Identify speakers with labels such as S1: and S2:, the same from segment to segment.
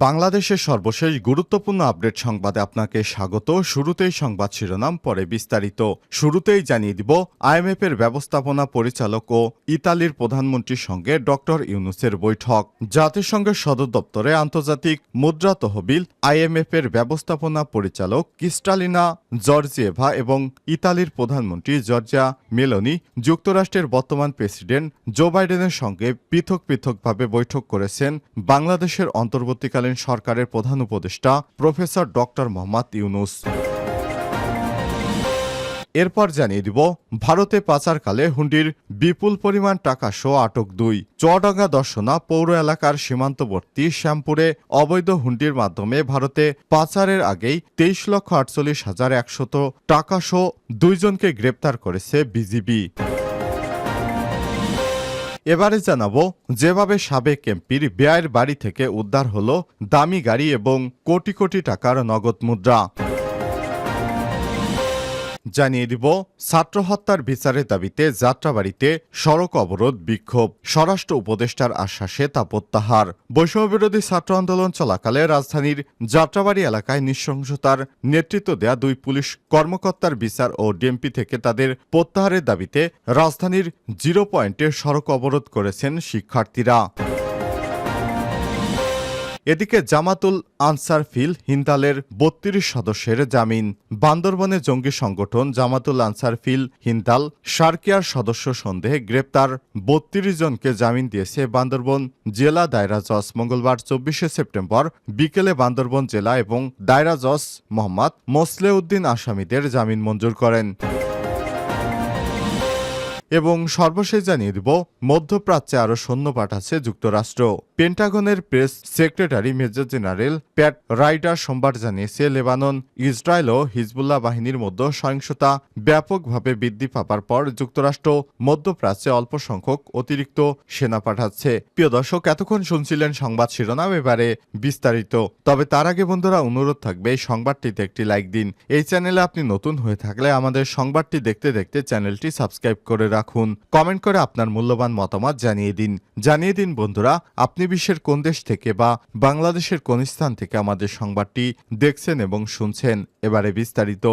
S1: বাংলাদেশের সর্বশেষ গুরুত্বপূর্ণ আপডেট সংবাদে আপনাকে স্বাগত। শুরুতেই সংবাদ শিরোনাম, পরে বিস্তারিত। শুরুতেই জানিয়ে দিব, আইএমএফের ব্যবস্থাপনা পরিচালক ও ইতালির প্রধানমন্ত্রীর সঙ্গে ডক্টর ইউনুসের বৈঠক। জাতিসংঘের সদর দপ্তরে আন্তর্জাতিক মুদ্রা তহবিল, আইএমএফের ব্যবস্থাপনা পরিচালক ক্রিস্টালিনা জর্জিয়েভা এবং ইতালির প্রধানমন্ত্রী জর্জিয়া মেলোনি যুক্তরাষ্ট্রের বর্তমান প্রেসিডেন্ট জো বাইডেনের সঙ্গে পৃথক পৃথকভাবে বৈঠক করেছেন বাংলাদেশের অন্তর্বর্তীকালীন সরকারের প্রধান উপদেষ্টা প্রফেসর ডক্টর মোহাম্মদ ইউনুস। এরপর জানিয়ে দিব, ভারতে পাচারকালে হুন্ডির বিপুল পরিমাণ টাকা সহ আটক দুই। চুয়াডাঙ্গা দর্শনা পৌর এলাকার সীমান্তবর্তী শ্যামপুরে অবৈধ হুন্ডির মাধ্যমে ভারতে পাচারের আগেই তেইশ লক্ষ আটচল্লিশ হাজার একশত টাকা সহ দুইজনকে গ্রেপ্তার করেছে বিজিবি। এবারে জানাব, যেভাবে সাবেক এমপির ব্যয়ের বাড়ি থেকে উদ্ধার হলো দামি গাড়ি এবং কোটি কোটি টাকার নগদ মুদ্রা। জানিয়ে দিব, ছাত্র হত্যার বিচারের দাবিতে যাত্রাবাড়িতে সড়ক অবরোধ বিক্ষোভ। স্বরাষ্ট্র উপদেষ্টার আশ্বাসে তা প্রত্যাহার। বৈষম্যবিরোধী ছাত্র আন্দোলন চলাকালে রাজধানীর যাত্রাবাড়ি এলাকায় নৃশংসতার নেতৃত্ব দেয়া দুই পুলিশ কর্মকর্তার বিচার ও ডিএমপি থেকে তাদের প্রত্যাহারের দাবিতে রাজধানীর জিরো পয়েন্টে সড়ক অবরোধ করেছেন শিক্ষার্থীরা। এদিকে জামাতুল আনসার ফিল হিন্দালের বত্রিশ সদস্যের জামিন। বান্দরবনে জঙ্গি সংগঠন জামাতুল আনসার ফিল হিন্দাল সার্কিয়ার সদস্য সন্দেহে গ্রেপ্তার। বত্রিশ জনকে জামিন দিয়েছে বান্দরবন জেলা দায়রা জজ মঙ্গলবার চব্বিশে সেপ্টেম্বর বিকেলে বান্দরবন জেলা এবং দায়রা জজ মোহাম্মদ মোসলেউদ্দিন আসামিদের জামিন মঞ্জুর করেন। এবং সর্বশেষ জানিয়ে দিব, মধ্যপ্রাচ্যে আরও সৈন্য পাঠাচ্ছে যুক্তরাষ্ট্র। পেন্টাগনের press secretary major general Pat Ryder সোমবার জানিয়েছে, লেবানন, ইসরায়েল ও হিজবুল্লাহ বাহিনীর মধ্যে সহিংসতা ব্যাপকভাবে বৃদ্ধি পাবার পর যুক্তরাষ্ট্র মধ্যপ্রাচ্যে অল্প সংখ্যক অতিরিক্ত সেনা পাঠাচ্ছে। প্রিয় দর্শক, এতক্ষণ শুনছিলেন সংবাদ শিরোনাম, এবারে বিস্তারিত। তবে তার আগে বন্ধুরা, অনুরোধ থাকবে এই সংবাদটিতে একটি লাইক দিন। এই চ্যানেলে আপনি নতুন হয়ে থাকলে আমাদের সংবাদটি দেখতে দেখতে চ্যানেলটি সাবস্ক্রাইব করে রাখুন। কমেন্ট করে আপনার মূল্যবান মতামত জানিয়ে দিন। জানিয়ে দিন, বন্ধুরা, আপনি বিশ্বের কোন দেশ থেকে বা বাংলাদেশের কোন স্থান থেকে আমাদের সংবাদটি দেখছেন এবং শুনছেন। এবারে বিস্তারিত।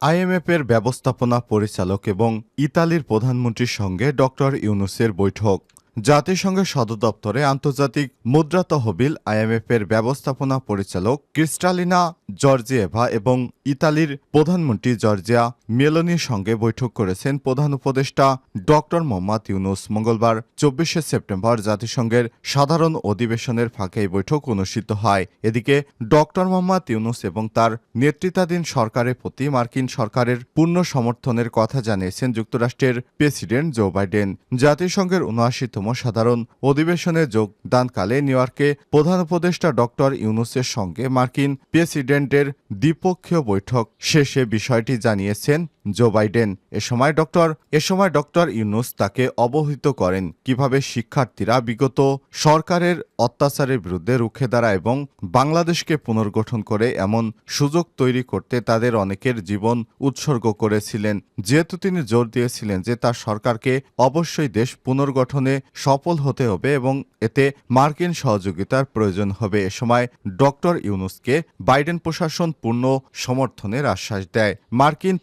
S1: আইএমএফের ব্যবস্থাপনা পরিচালক এবং ইতালির প্রধানমন্ত্রীর সঙ্গে ডক্টর ইউনুসের বৈঠক। জাতিসংঘের সদর দপ্তরে আন্তর্জাতিক মুদ্রা তহবিল আইএমএফের ব্যবস্থাপনা পরিচালক ক্রিস্টালিনা জর্জিয়েভা এবং ইতালির প্রধানমন্ত্রী জর্জিয়া মেলোনির সঙ্গে বৈঠক করেছেন প্রধান উপদেষ্টা ডক্টর মোহাম্মদ ইউনুস। মঙ্গলবার, চব্বিশে সেপ্টেম্বর, জাতিসংঘের সাধারণ অধিবেশনের ফাঁকে এই বৈঠক অনুষ্ঠিত হয়। এদিকে, ডক্টর মোহাম্মদ ইউনুস এবং তার নেতৃত্বাধীন সরকারের প্রতি মার্কিন সরকারের পূর্ণ সমর্থনের কথা জানিয়েছেন যুক্তরাষ্ট্রের প্রেসিডেন্ট জো বাইডেন। জাতিসংঘের উনআশিতম সাধারণ অধিবেশনে যোগদানকালে নিউ ইয়র্কে প্রধান উপদেষ্টা ডক্টর ইউনুসের সঙ্গে মার্কিন প্রেসিডেন্টের দ্বিপক্ষীয় বৈঠক শেষে বিষয়টি জানিয়েছেন জো বাইডেন, এ সময় ডক্টর, এ সময় ডক্টর ইউনুস তাকে অবহিত করেন। কীভাবে শিক্ষার্থীরা বিগত সরকারের অত্যাচারের বিরুদ্ধে রুখে দাঁড়ায় এবং বাংলাদেশকে পুনর্গঠন করে এমন সুযোগ তৈরি করতে তাদের অনেকের জীবন উৎসর্গ করেছিলেন। যেহেতু তিনি জোর দিয়েছিলেন যে তার সরকারকে অবশ্যই দেশ পুনর্গঠনে সফল হতে হবে এবং এতে মার্কিন সহযোগিতার প্রয়োজন হবে। এ সময় ডক্টর ইউনুসকে বাইডেন প্রশাসন পূর্ণ সমর্থনের আশ্বাস দেয়। মার্কিন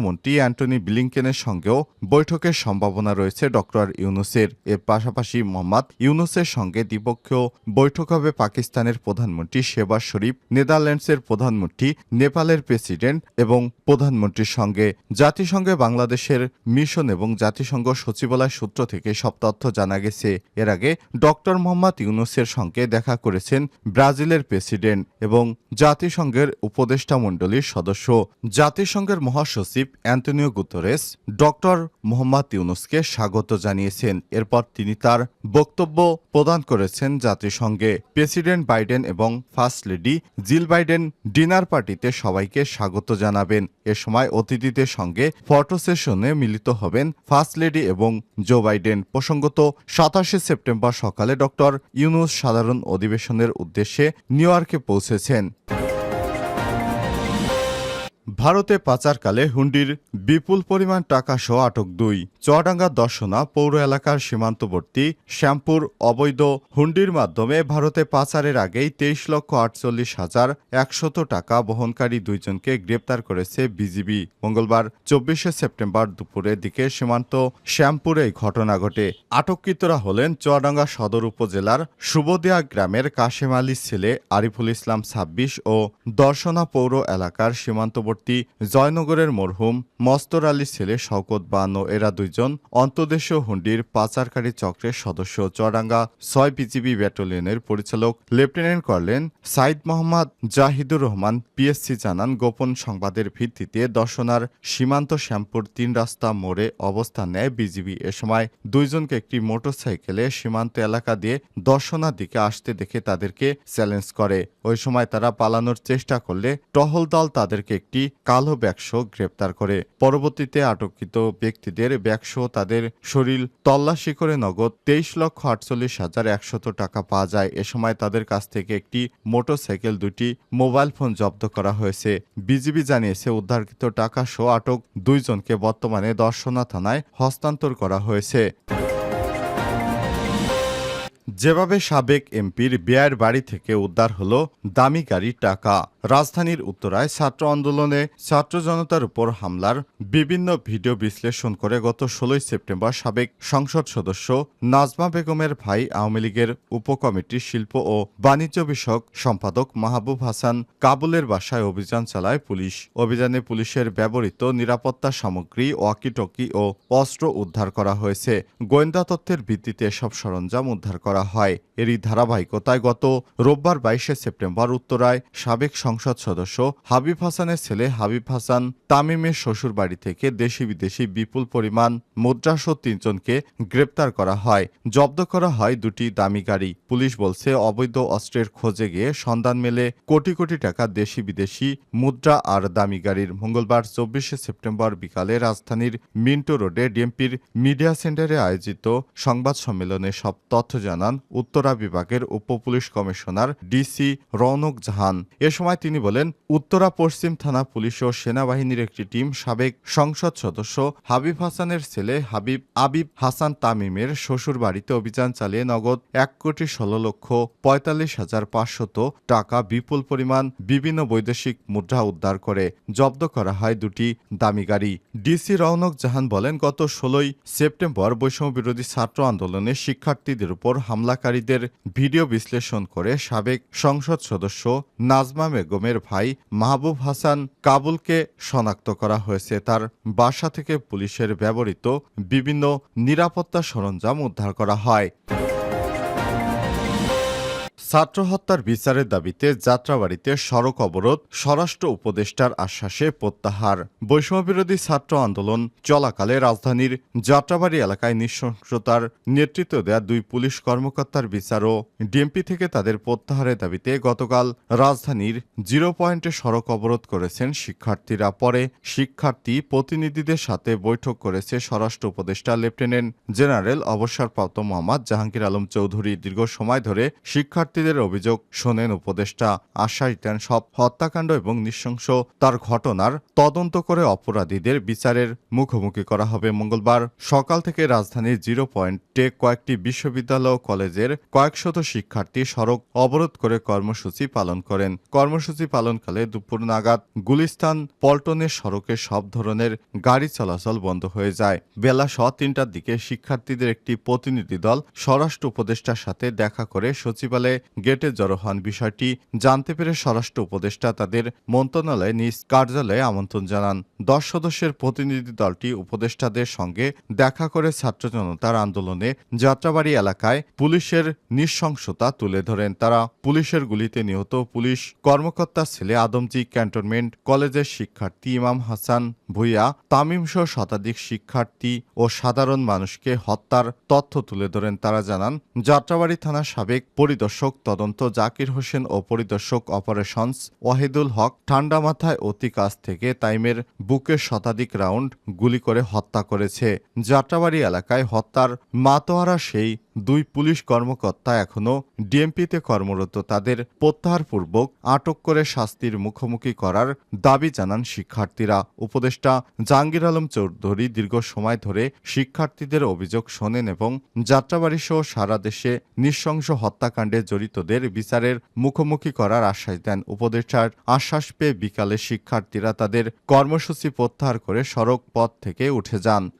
S1: পররাষ্ট্রমন্ত্রী অ্যান্টনি ব্লিংকেনের সঙ্গেও বৈঠকের সম্ভাবনা রয়েছে ডক্টর ইউনুসের। এর পাশাপাশি মোহাম্মদ ইউনুসের সঙ্গে দ্বিপক্ষীয় বৈঠক হবে পাকিস্তানের প্রধানমন্ত্রী শেবাজ শরীফ, নেদারল্যান্ডসের প্রধানমন্ত্রী, নেপালের প্রেসিডেন্ট এবং প্রধানমন্ত্রীর সঙ্গে। জাতিসংঘে বাংলাদেশের মিশন এবং জাতিসংঘ সচিবালয় সূত্র থেকে সব তথ্য জানা গেছে। এর আগে ডক্টর মোহাম্মদ ইউনুসের সঙ্গে দেখা করেছেন ব্রাজিলের প্রেসিডেন্ট এবং জাতিসংঘের উপদেষ্টা মণ্ডলীর সদস্য। জাতিসংঘের মহাসচিব অ্যান্টনিও গুতরেস, ডক্টর মোহাম্মদ ইউনুসকে স্বাগত জানিয়েছেন। এরপর তিনি তার বক্তব্য প্রদান করেছেন জাতিসংঘে। প্রেসিডেন্ট বাইডেন এবং first lady Jill Biden dinner পার্টিতে সবাইকে স্বাগত জানাবেন। এ সময় অতিথিদের সঙ্গে ফটো সেশনে মিলিত হবেন ফার্স্ট লেডি এবং জো বাইডেন। প্রসঙ্গত, সাতাশে সেপ্টেম্বর সকালে ডক্টর ইউনুস সাধারণ অধিবেশনের উদ্দেশ্যে নিউ ইয়র্কে পৌঁছেছেন। ভারতে পাচারকালে হুন্ডির বিপুল পরিমাণ টাকা সহ আটক দুই। চুয়াডাঙ্গা দর্শনা পৌর এলাকার সীমান্তবর্তী শ্যামপুর অবৈধ হুন্ডির মাধ্যমে ভারতে পাচারের আগেই তেইশ লক্ষ আটচল্লিশ হাজার একশত টাকা বহনকারী দুইজনকে গ্রেপ্তার করেছে বিজিবি। মঙ্গলবার চব্বিশে সেপ্টেম্বর দুপুরের দিকে সীমান্ত শ্যামপুরে ঘটনা ঘটে। আটককৃতরা হলেন চুয়াডাঙ্গা সদর উপজেলার সুবদিয়া গ্রামের কাশেম আলীর ছেলে আরিফুল ইসলাম ছাব্বিশ ও দর্শনা পৌর এলাকার সীমান্তবর্তী জয়নগরের মরহুম মস্তর আলীর ছেলে শওকত বানো এরা দুইজন অন্তদেশীয় হুন্ডির পাচারকারী চক্রের সদস্য চরাঙ্গা ছয় বিজিবি ব্যাটালিয়নের পরিচালক lieutenant colonel Sayed Mohammad Zahidur Rahman PSC জানান, গোপন সংবাদের ভিত্তিতে দর্শনার সীমান্ত শ্যামপুর তিন রাস্তা মোড়ে অবস্থান নেয় বিজিবি। এ সময় দুইজনকে একটি মোটরসাইকেলে সীমান্ত এলাকা দিয়ে দর্শনার দিকে আসতে দেখে তাদেরকে চ্যালেঞ্জ করে। ওই সময় তারা পালানোর চেষ্টা করলে টহল দল তাদেরকে একটি কালো ব্যাগসহ গ্রেপ্তার করে। পরবর্তীতে আটককৃত ব্যক্তিদের ব্যাগসহ তাদের শরীর তল্লাশি করে নগদ তেইশ লক্ষ আটচল্লিশ হাজার একশত টাকা পাওয়া যায়। এ সময় তাদের কাছ থেকে একটি মোটরসাইকেল, দুটি মোবাইল ফোন জব্দ করা হয়েছে। বিজিবি জানিয়েছে, উদ্ধারকৃত টাকা সহ আটক দুইজনকে বর্তমানে দর্শনা থানায় হস্তান্তর করা হয়েছে। যেভাবে সাবেক এমপির বেয়ার বাড়ি থেকে উদ্ধার হলো দামি গাড়ির টাকা। রাজধানীর উত্তরায় ছাত্র আন্দোলনে ছাত্র জনতার উপর হামলার বিভিন্ন ভিডিও বিশ্লেষণ করে গত ষোলোই সেপ্টেম্বর সাবেক সংসদ সদস্য নাজমা বেগমের ভাই আওয়ামী লীগের উপকমিটির শিল্প ও বাণিজ্য বিষয়ক সম্পাদক মাহবুব হাসান কাবুলের বাসায় অভিযান চালায় পুলিশ। অভিযানে পুলিশের ব্যবহৃত নিরাপত্তা সামগ্রী, ওয়াকিটকি ও অস্ত্র উদ্ধার করা হয়েছে। গোয়েন্দা তথ্যের ভিত্তিতে এসব সরঞ্জাম উদ্ধার করা হয়। এরই ধারাবাহিকতায় গত রোববার বাইশে সেপ্টেম্বর উত্তরায় সাবেক সংসদ সদস্য হাবিব হাসানের ছেলে হাবিব হাসান তামিমের শ্বশুর বাড়ি থেকে দেশি বিদেশি বিপুল পরিমাণ মুদ্রাসহ তিনজনকে গ্রেপ্তার করা হয়। জব্দ করা হয় দুটি দামি গাড়ি। পুলিশ বলছে, অবৈধ অস্ত্রের খোঁজে গিয়ে সন্ধান মেলে কোটি কোটি টাকা দেশি বিদেশি মুদ্রা আর দামি গাড়ির। মঙ্গলবার চব্বিশে সেপ্টেম্বর বিকালে রাজধানীর মিন্টো রোডে ডিএমপির মিডিয়া সেন্টারে আয়োজিত সংবাদ সম্মেলনে সব তথ্য জানান উত্তরা বিভাগের উপ police commissioner DC Raunak Jahan. এ সময় তিনি বলেন, উত্তরা পশ্চিম থানা পুলিশ ও সেনাবাহিনীর একটি টিম সাবেক সংসদ সদস্য হাবিব হাসানের ছেলে হাবিব আবিব হাসান তামিমের শ্বশুর বাড়িতে অভিযান চালিয়ে নগদ এক কোটি ষোলো লক্ষ পঁয়তাল্লিশ হাজার পাঁচশত টাকা বিপুল পরিমাণ বিভিন্ন বৈদেশিক মুদ্রা উদ্ধার করে জব্দ করা হয় দুটি দামি গাড়ি। ডিসি রৌনক জাহান বলেন, গত ষোলোই সেপ্টেম্বর বৈষম্য বিরোধী ছাত্র আন্দোলনে শিক্ষার্থীদের উপর হামলাকারীদের ভিডিও বিশ্লেষণ করে সাবেক সংসদ সদস্য নাজমা বেগমের ভাই মাহবুব হাসান কাবুলকে শনাক্ত করা হয়েছে। তার বাসা থেকে পুলিশের ব্যবহৃত বিভিন্ন নিরাপত্তা সরঞ্জাম উদ্ধার করা হয়। ছাত্র হত্যার বিচারের দাবিতে যাত্রাবাড়িতে সড়ক অবরোধ, স্বরাষ্ট্র উপদেষ্টার আশ্বাসে প্রত্যাহার। বৈষম্যবিরোধী ছাত্র আন্দোলন চলাকালে রাজধানীর যাত্রাবাড়ি এলাকায় নৃশংসতার নেতৃত্ব দেয়া দুই পুলিশ কর্মকর্তার বিচার ও ডিএমপি থেকে তাদের প্রত্যাহারের দাবিতে গতকাল রাজধানীর জিরো পয়েন্টে সড়ক অবরোধ করেছেন শিক্ষার্থীরা। পরে শিক্ষার্থী প্রতিনিধিদের সাথে বৈঠক করেছে স্বরাষ্ট্র উপদেষ্টা, লেফটেন্যান্ট জেনারেল অবসরপ্রাপ্ত মোহাম্মদ জাহাঙ্গীর আলম চৌধুরী। দীর্ঘ সময় ধরে শিক্ষার্থীদের অভিযোগ শোনেন উপদেষ্টা আশ্বাস দেন সব হত্যাকাণ্ড এবং নৃশংস তার ঘটনার তদন্ত করে অপরাধীদের বিচারের মুখোমুখি করা হবে মঙ্গলবার। সকাল থেকে রাজধানীর জিরো পয়েন্টে কয়েকটি বিশ্ববিদ্যালয় কলেজের কয়েকশত শিক্ষার্থী সড়ক অবরোধ করে কর্মসূচি পালন করেন। কর্মসূচি পালনকালে দুপুর নাগাদ গুলিস্তান পল্টনের সড়কে সব ধরনের গাড়ি চলাচল বন্ধ হয়ে যায়। বেলা স তিনটার দিকে শিক্ষার্থীদের একটি প্রতিনিধি দল স্বরাষ্ট্র উপদেষ্টার সাথে দেখা করে সচিবালয়ে গেটে জড়ো হন বিষয়টি। জানতে পেরে স্বরাষ্ট্র উপদেষ্টা তাদের মন্ত্রণালয়ে নিজ কার্যালয়ে আমন্ত্রণ জানান। দশ সদস্যের প্রতিনিধি দলটি উপদেষ্টাদের সঙ্গে দেখা করে ছাত্র জনতার আন্দোলনে যাত্রাবাড়ি এলাকায় পুলিশের নৃশংসতা তুলে ধরেন। তারা পুলিশের গুলিতে নিহত পুলিশ কর্মকর্তার ছেলে আদমজি, ক্যান্টনমেন্ট কলেজের শিক্ষার্থী ইমাম হাসান ভুইয়া, তামিম সহ শতাধিক শিক্ষার্থী ও সাধারণ মানুষকে হত্যার তথ্য তুলে ধরেন। তারা জানান, যাত্রাবাড়ি থানার সাবেক পরিদর্শক তদন্ত, জাকির হোসেন ও পরিদর্শক অপারেশনস ওয়াহিদুল হক ঠান্ডা মাথায় অতি কাছ থেকে তাইমের বুকে শতাধিক রাউন্ড গুলি করে হত্যা করেছে। যাত্রাবাড়ি এলাকায় হত্যার মাতোয়ারা সেই দুই পুলিশ কর্মকর্তা এখনও ডিএমপিতে কর্মরত। তাদের প্রত্যাহারপূর্বক আটক করে শাস্তির মুখোমুখি করার দাবি জানান শিক্ষার্থীরা। উপদেষ্টা জাহাঙ্গীর আলম চৌধুরী দীর্ঘ সময় ধরে শিক্ষার্থীদের অভিযোগ শোনেন এবং যাত্রাবাড়ি সহ সারা দেশে নৃশংস হত্যাকাণ্ডে জড়িতদের বিচারের মুখোমুখি করার আশ্বাস দেন। উপদেষ্টার আশ্বাস পেয়ে বিকালে শিক্ষার্থীরা তাদের কর্মসূচি প্রত্যাহার করে সড়ক পথ থেকে উঠে যান।